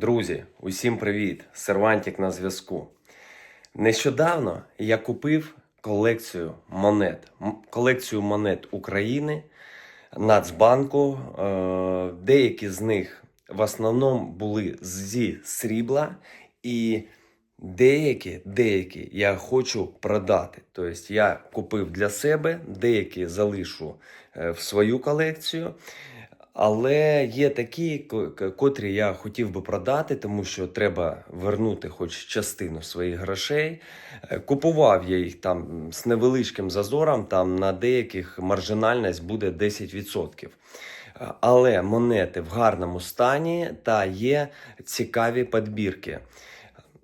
Друзі, усім привіт! Сервантік на зв'язку. Нещодавно я купив колекцію монет. Колекцію монет України Нацбанку. Е, Деякі з них в основному були зі срібла, і деякі, деякі я хочу продати. Тобто я купив для себе, деякі залишу е, в свою колекцію. Але є такі, котрі я хотів би продати, тому що треба вернути хоч частину своїх грошей. Е, Купував я їх там з невеличким зазором, там на деяких маржинальність буде 10%. Е, Але монети в гарному стані та є цікаві підбірки.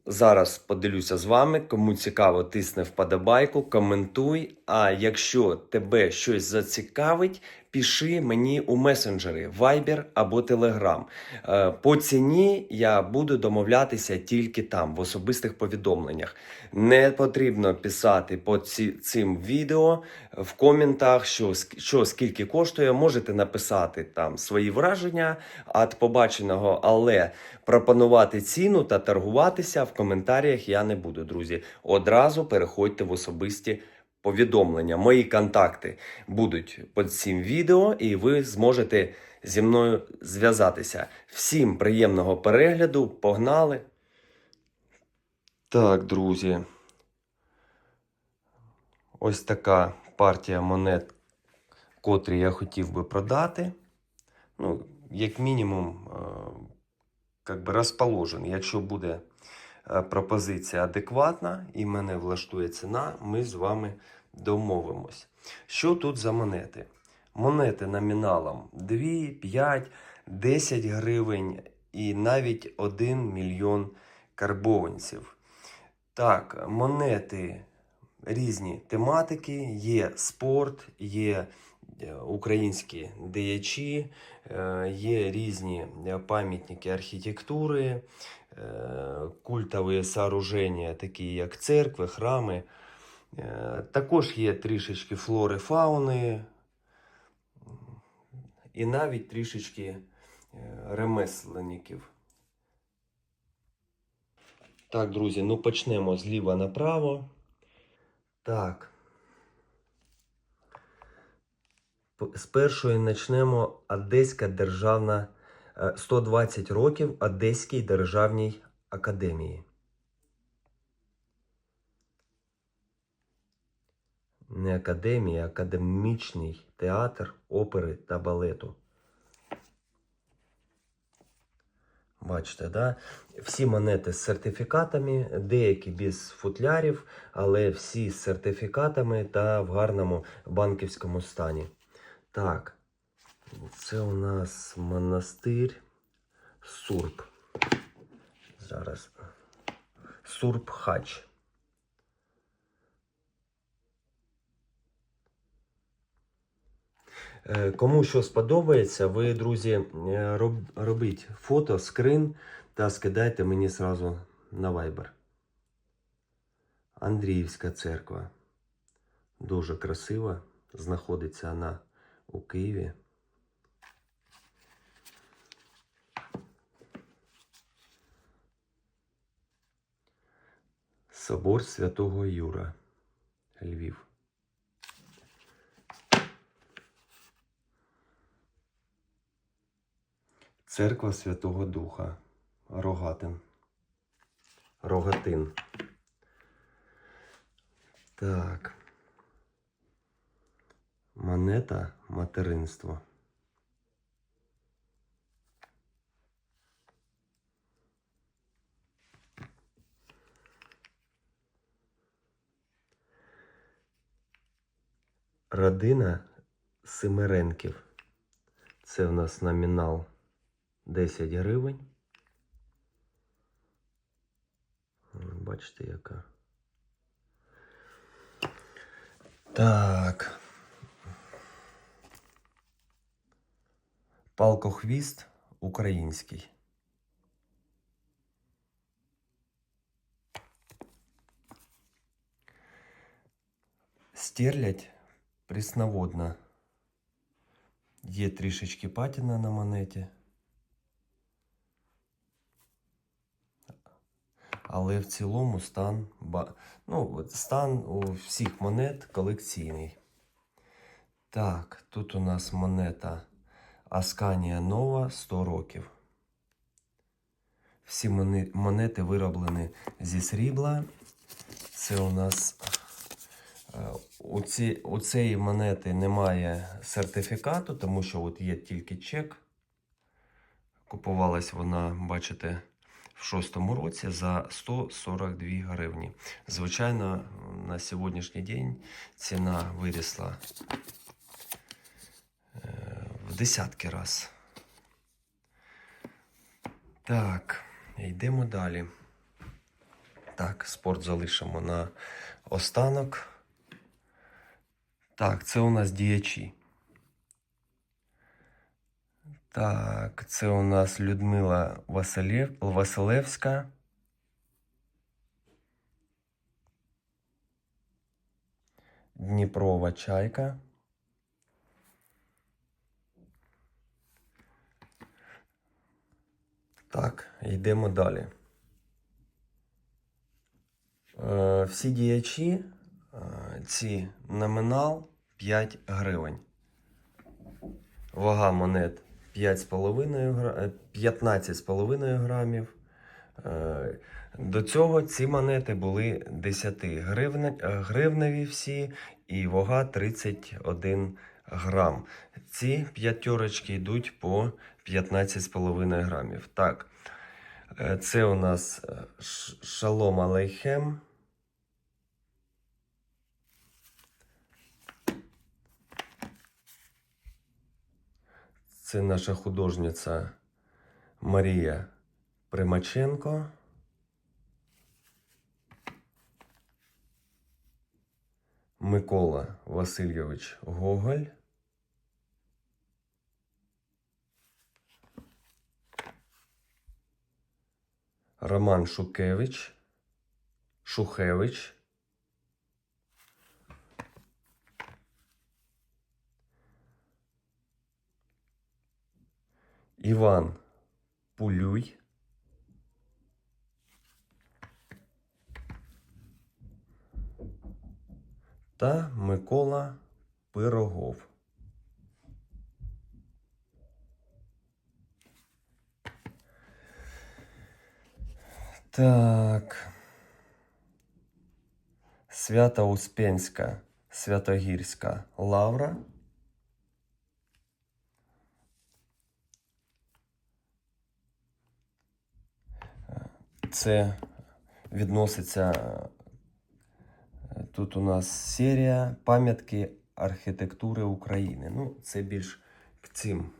Зараз поділюся з вами. Кому цікаво, тисни вподобайку, коментуй. А якщо тебе щось зацікавить, пиши мені у месенджери Viber або Telegram. Е, По ціні я буду домовлятися тільки там, в особистих повідомленнях. Не потрібно писати по ці, цим відео в коментах, що, що скільки коштує. Можете написати там свої враження від побаченого, але пропонувати ціну та торгуватися в коментарях я не буду, друзі. Одразу переходьте в особисті повідомлення. Мої контакти будуть під цим відео, і ви зможете зі мною зв'язатися. Всім приємного перегляду, погнали! Так, друзі. Ось така партія монет, котрі я хотів би продати. Ну, як мінімум, е, как би розположений. Якщо буде е, пропозиція адекватна і мене влаштує ціна, ми з вами домовимось. Що тут за монети? Монети номіналом 2, 5, 10 гривень і навіть 1 мільйон карбованців. Так, монети різні тематики, є спорт, є е, українські діячі, е, є різні е, пам'ятники архітектури, е, культові сооруження, такі як церкви, храми. Е, Також є трішечки флори, фауни і навіть трішечки е, ремесленників. Так, друзі, ну почнемо зліва направо. Так. З першої почнемо Одеська державна е, 120 років Одеській державній академії. Не академія, а академічний театр опери та балету. Бачите, да? Всі монети з сертифікатами, деякі без футлярів, але всі з сертифікатами та в гарному банківському стані. Так, це у нас монастир Сурб. Зараз. Сурб Хач. Е, Кому що сподобається, ви, друзі, е, роб- робіть фото, скрин та скидайте мені сразу на Viber. Андріївська церква. Дуже красива. Знаходиться вона у Києві. Собор Святого Юра. Львів. Церква Святого Духа. Рогатин. Рогатин. Так. Монета материнство. Родина Семеренків. Це в нас номінал 10 гривень. Бачите, яка. Так. Палкохвіст український. Стерлядь прісноводна. Є трішечки патіна на монеті. але в цілому стан, ну, стан у всіх монет колекційний. Так, тут у нас монета Асканія Нова 100 років. Всі монети вироблені зі срібла. Це у нас е, у, ці, у цієї монети немає сертифікату, тому що от є тільки чек. Купувалась вона, бачите, в шостому році за 142 гривні. Звичайно, на сьогоднішній день ціна вирісла е, в десятки раз. Так, йдемо далі. Так, спорт залишимо на останок. Так, це у нас діячі. Так, це у нас Людмила Василів... Василевська. Дніпрова чайка. Так, йдемо далі. Е, всі діячі, ці номінал 5 гривень. Вага монет 5,5 е, 15,5 грамів. Е, До цього ці монети були 10 гривне, е, гривневі всі і вага 31 грам. Ці п'ятерочки йдуть по 15,5 грамів. Так, це у нас Шалом Алейхем. Це наша художниця Марія Примаченко. Микола Васильович Гоголь. Роман Шукевич. Шухевич. Іван Пулюй. Та Микола Пирогов. Так. Свято-Успенська, Святогірська лавра. Це відноситься. е, Тут у нас серія пам'ятки архітектури України. Ну, це більш к цим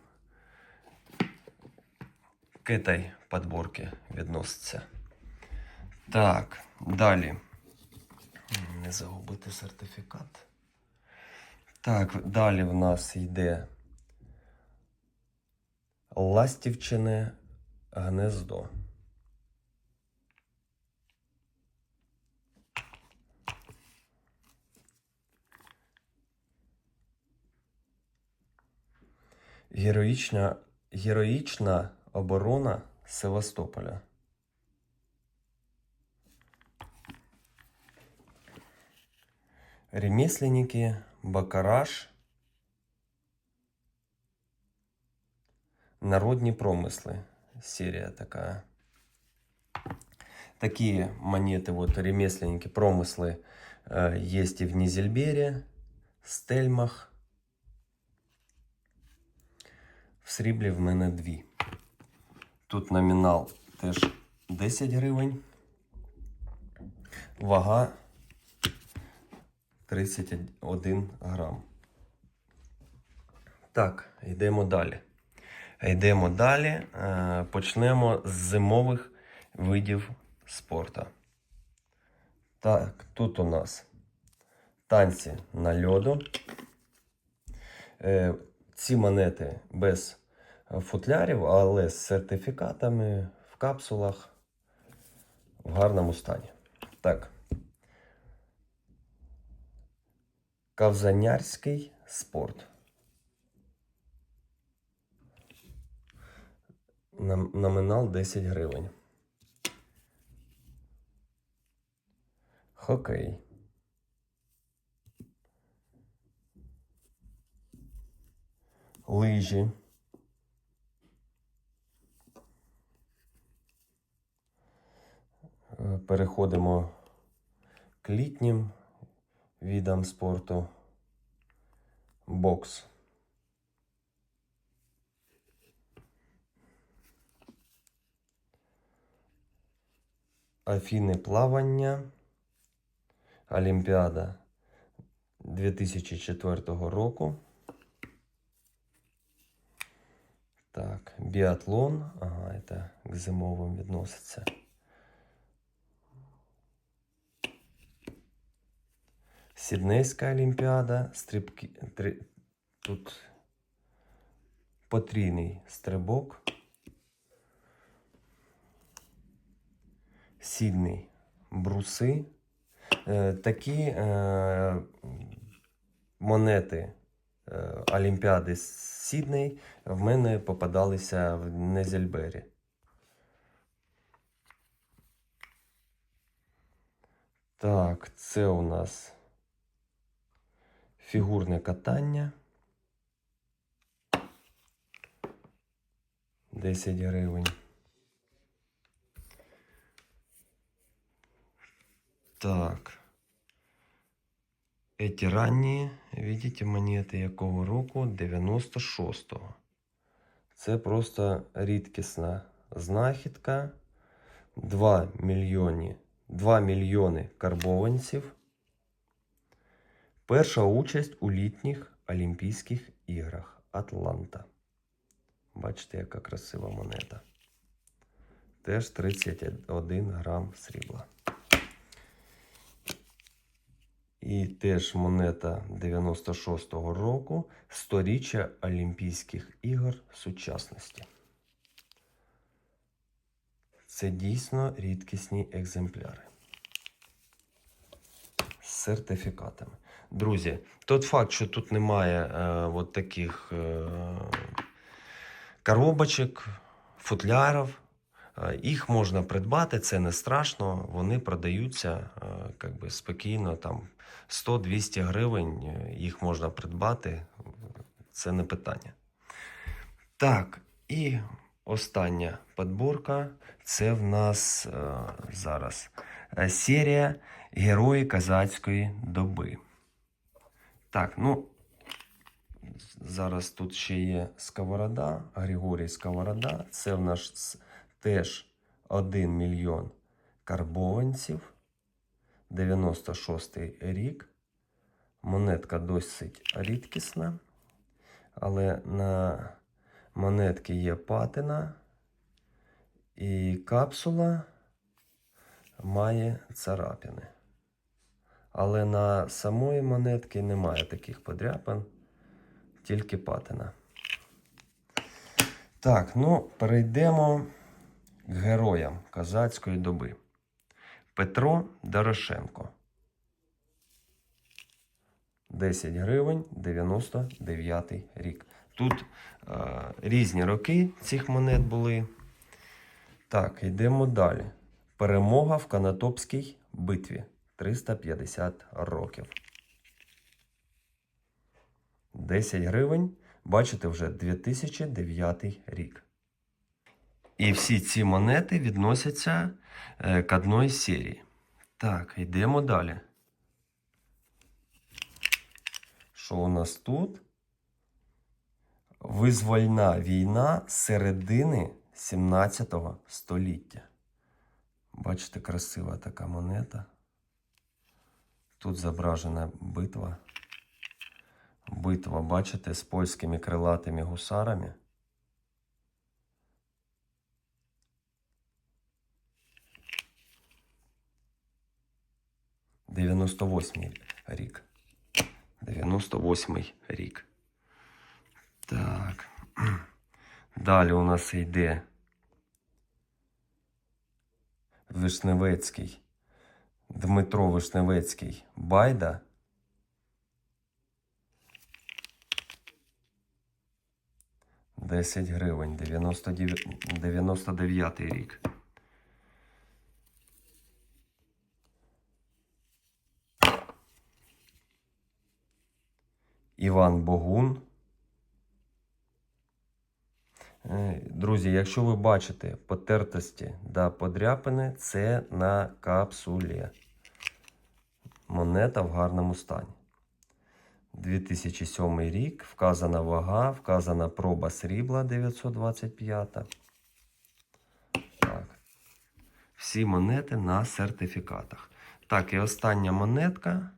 к этой подборки відноситься. Так, далі. Не загубити сертифікат. Так, далі в нас йде Ластівчине гнездо. Героїчна, героїчна оборона Севастополя. Ремесленники, Бакараш, Народні промисли. Серия такая. Такие монеты, вот ремесленники, промыслы э, есть и в Низельбере, Стельмах. В сріблі в мене дві. Тут номінал теж 10 гривень. Вага 31 грам. Так, йдемо далі. Йдемо далі. Е, Почнемо з зимових видів спорту. Так, тут у нас танці на льоду. Ці монети без е, футлярів, але з сертифікатами в капсулах в гарному стані. Так. Кавзанярський спорт. Номінал 10 гривень. Хокей. Лижі. Е, Переходимо к літнім видам спорту. Бокс. Афіни плавання. Олімпіада 2004 року. Так, біатлон. Ага, це к зимовим відноситься. Сіднейська Олімпіада, стрибки, три, тут потрійний стрибок. Сідний бруси. Е, такі е, монети Олімпіади з Сідней в мене попадалися в Незельбері. Так, це у нас фігурне катання. 10 гривень. Так. Эти ранні, видите, монети якого року? 96-го. Це просто рідкісна знахідка. 2 мільйони, 2 мільйони карбованців. Перша участь у літніх Олімпійських іграх Атланта. Бачите, яка красива монета. Теж 31 грам срібла. І теж монета 96-го року сторіччя Олімпійських ігор сучасності. Це дійсно рідкісні екземпляри з сертифікатами. Друзі, тот факт, що тут немає е, от таких е, коробочок, футлярів, їх можна придбати, це не страшно. Вони продаються е, как би, спокійно, там 100-200 гривень е, їх можна придбати, це не питання. Так, і остання подборка це в нас е, зараз е, серія Герої Казацької доби. Так, ну зараз тут ще є Сковорода, Григорій Сковорода. Це в нас теж 1 мільйон карбованців. 96 рік. Монетка досить рідкісна, але на монетки є патина і капсула має царапини. Але на самої монетки немає таких подряпин, тільки патина. Так, ну, перейдемо героям козацької доби. Петро Дорошенко. 10 гривень 99 рік. Тут е, різні роки цих монет були. Так, йдемо далі. Перемога в Канатопській битві 350 років. 10 гривень. Бачите, вже 2009 рік. І всі ці монети відносяться е, к одної серії. Так, йдемо далі. Що у нас тут? Визвольна війна середини 17 століття. Бачите, красива така монета. Тут зображена битва. Битва, бачите, з польськими крилатими гусарами. Дев'яносто восьмий рік. 98 рік. Так. Далі у нас йде Вишневецький. Дмитро Вишневецький Байда. Десять гривень, 99, 99 рік. Іван Богун. Е, Друзі, якщо ви бачите потертості та подряпини, це на капсулі. Монета в гарному стані. 2007 рік, вказана вага, вказана проба срібла 925. Так. Всі монети на сертифікатах. Так, і остання монетка.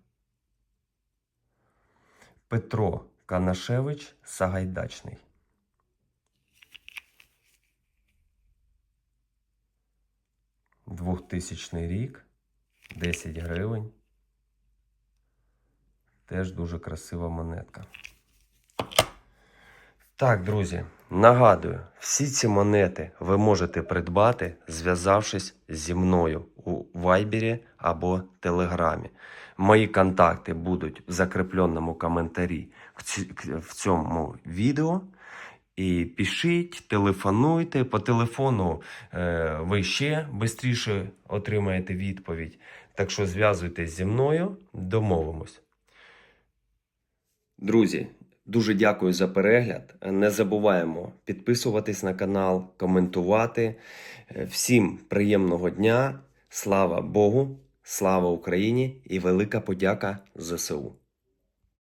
Петро Канашевич Сагайдачний. Двохтисячний рік, 10 гривень. Теж дуже красива монетка. Так, друзі, нагадую, всі ці монети ви можете придбати, зв'язавшись зі мною у Вайбері або Телеграмі. Мої контакти будуть в закріпленому коментарі в цьому відео. І пишіть, телефонуйте. По телефону е, ви ще швидше отримаєте відповідь. Так що зв'язуйтесь зі мною, домовимось. Друзі, дуже дякую за перегляд. Не забуваємо підписуватись на канал, коментувати. Е, Всім приємного дня. Слава Богу, слава Україні і велика подяка ЗСУ.